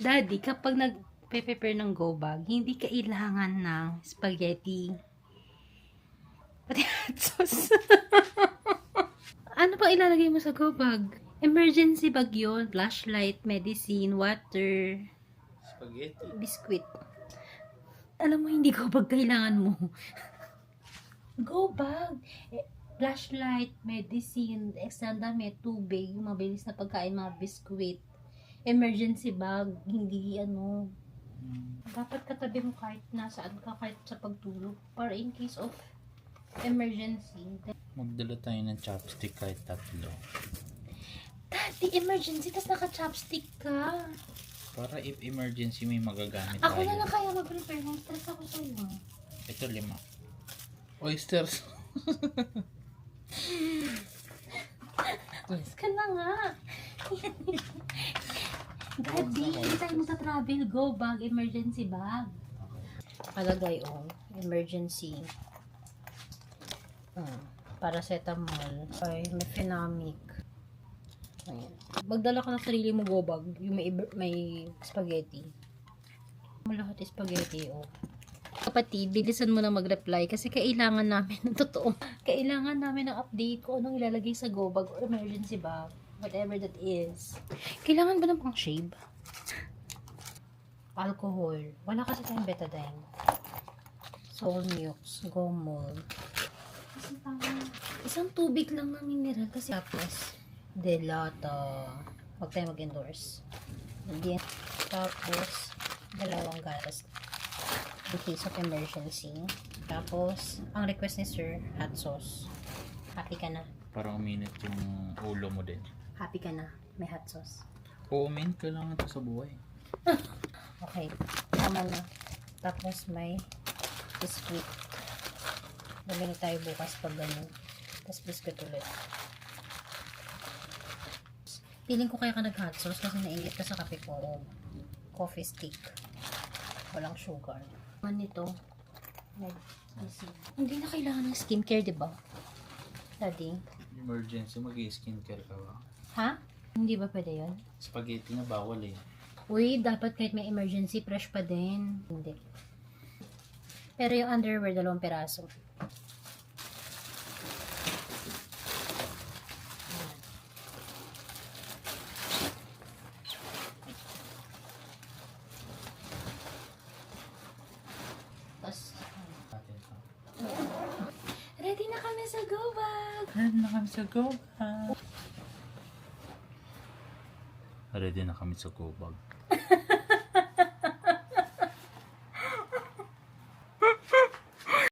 Daddy, kapag nag-prepare ng go bag, hindi kailangan ng spaghetti. Pati hot sauce. ano pa ilalagay mo sa go bag? Emergency bag yun. Flashlight, medicine, water, Spaghetti. biscuit. Alam mo, hindi go bag kailangan mo. go bag. Eh, flashlight, medicine, extra damit, tubig, mabilis na pagkain, mga biscuit. Emergency bag, hindi ano. Dapat katabi mo kahit nasaan ka, kahit sa pagtulog. Para in case of emergency. Magdala tayo ng chopstick kahit tatlo. Daddy, emergency, tas naka-chopstick ka. Para if emergency may magagamit Ako tayo. na lang kaya mag-prepare ng stress ako sa'yo. Ito lima. Oysters. Yes ka na nga. Daddy, hindi tayo magta-travel. Go bag, emergency bag. Palagay oh, emergency. Hmm. Paracetamol. Ay, mefenamic. Magdala ka ng sarili mo go bag. Yung may, may spaghetti. Malaki spaghetti oh. Kapatid, bilisan mo na mag-reply kasi kailangan namin ng totoo. Kailangan namin ng update kung anong ilalagay sa go bag or emergency bag. Whatever that is. Kailangan ba ng pang shave? Alcohol. Wala kasi tayong betadine. Soul Mux. Gomol. Kasi tama. Isang tubig lang ng mineral kasi tapos delata. Huwag tayo mag-endorse. Hindi. Tapos dalawang gatas in case of emergency. Tapos, ang request ni Sir, hot sauce. Happy ka na. Para uminit yung ulo mo din. Happy ka na. May hot sauce. Oo, men. Kailangan to sa buhay. Okay. Tama na. Tapos may biscuit. Bumili tayo bukas pag ganun. Tapos biscuit ulit. Feeling ko kaya ka nag-hot sauce kasi nainggit ka sa kape ko. Coffee stick. Walang sugar. Man nito. Hindi na kailangan ng skincare, di ba? Daddy? Emergency, mag-skincare ka ba? Ha? Hindi ba pwede yun? Spaghetti na bawal eh. Uy, dapat kahit may emergency, fresh pa din. Hindi. Pero yung underwear, dalawang peraso. Ready na kami sa go bag! Ready na kami sa go bag ready na kami sa go.